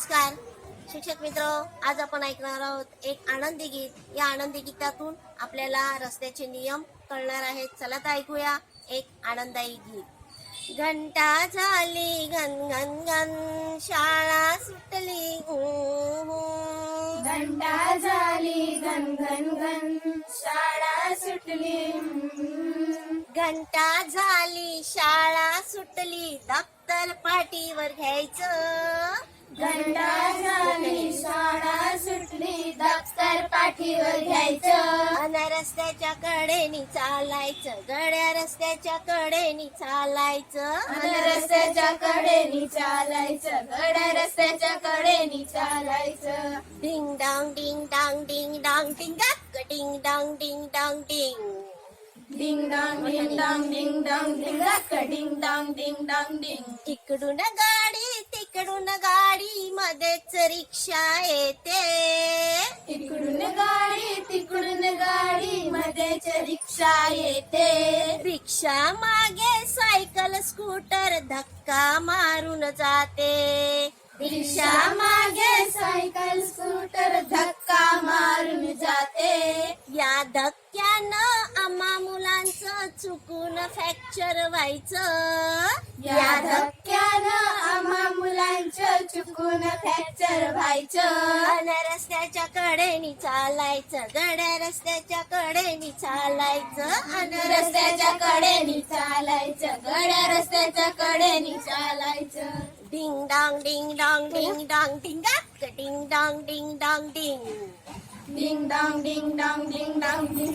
नमस्कार. शिक्षक मित्र आज आपण ऐकणार आहोत एक आनंदी गीत. या आनंदी गीतातून आपल्याला रस्त्याचे नियम कळणार आहेत. चला तर ऐकूया एक आनंदायी गीत. घंटा झाली घन घन घन शाळा सुटली. घंटा झाली घन घन घन शाळा सुटली. घंटा झाली शाळा सुटली. दप्तर पाठीवर घ्यायचं. घंटा झाली शाळा सुटली दप्तर पाठीवर घ्यायचं अन रस्त्याच्या कडेनी चालायचं गड्या रस्त्याच्या कडेनी चालायचं अन रस्त्याच्या कडेनी चालायचं गड्या रस्त्याच्या कडेनी चालायचं डिंग डांग डिंग डांग डिंग डांग डिंग डिंग डांग डिंग डांग डिंग डिंग डांग डिंग डांग डिंग डांग डिंग डांग डिंग डांग डिंग इकडून गाडी तिकडून गाडी मध्येच रिक्षा येते. इकडून गाडी तिकडून गाडी मध्येच रिक्षा येते. रिक्षा मागे सायकल स्कूटर धक्का मारून जाते. रिक्षा मागे सायकल स्कूटर धक्का मारून जाते. या धक्क्यानं आम्हा मुलांचं चुकून फ्रॅक्चर व्हायचं. या मुलांचं चुकून फ्रॅक्चर व्हायचं रस्त्याच्या कडेनी चालायचं गड्या रस्त्याच्या कडेनी चालायचं अन रस्त्याच्या कडेनी चालायचं गड्या रस्त्याच्या कडेनी चालायचं डिंग डांग डिंग डांग डिंग डांग डिंग डिंग डांग डिंग डांग डिंग डिंग डांग डिंग डांग डिंग डांग डिंग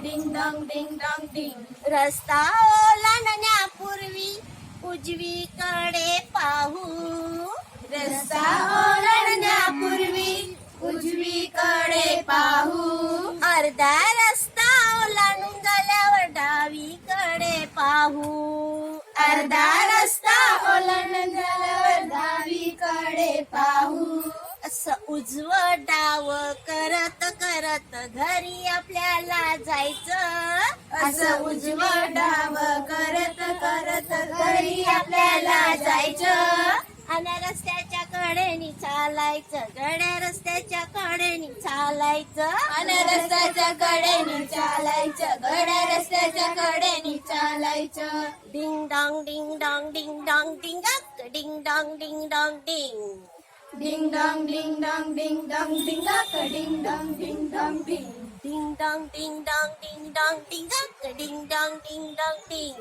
डिंग डांग डिंग डांग डिंग रस्ता ओलांडण्यापूर्वी उजवीकडे पाहू अर्धा रस्ता ओलांडून झाल्यावर डावीकडे पाहू. अर्धा रस्ता ओलांडून झाल्यावर डावीकडे पाहू. असं उजव डाव करत करत घरी आपल्याला जायचं. असं उजव डाव करत चालायचं गड्या रस्त्याच्या कडेनी चालायचं आणि रस्त्याच्या कडेने चालायचं गड्या रस्त्याच्या कडेने चालायचं डिंग डांग डिंग डांग डिंग डांग डिंग डिंग डांग डिंग डांग डिंग डिंग डॉंग डिंग डॉंग डिंग डॉंग डिंग डॉक, डिंग डॉंग डिंग डॉंग डिंग डिंग डांग डिंग डांग डिंग डांग डिंग डक, डिंग डांग डिंग डांग डिंग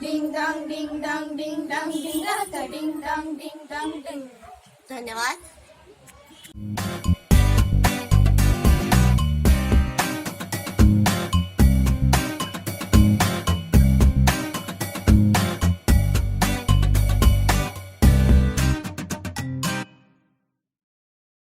डिंग डॉंग डिंग डॉंग डिंग डॉंग डिंग डिंग डॉंग डिंग डॉंग डिंग धन्यवाद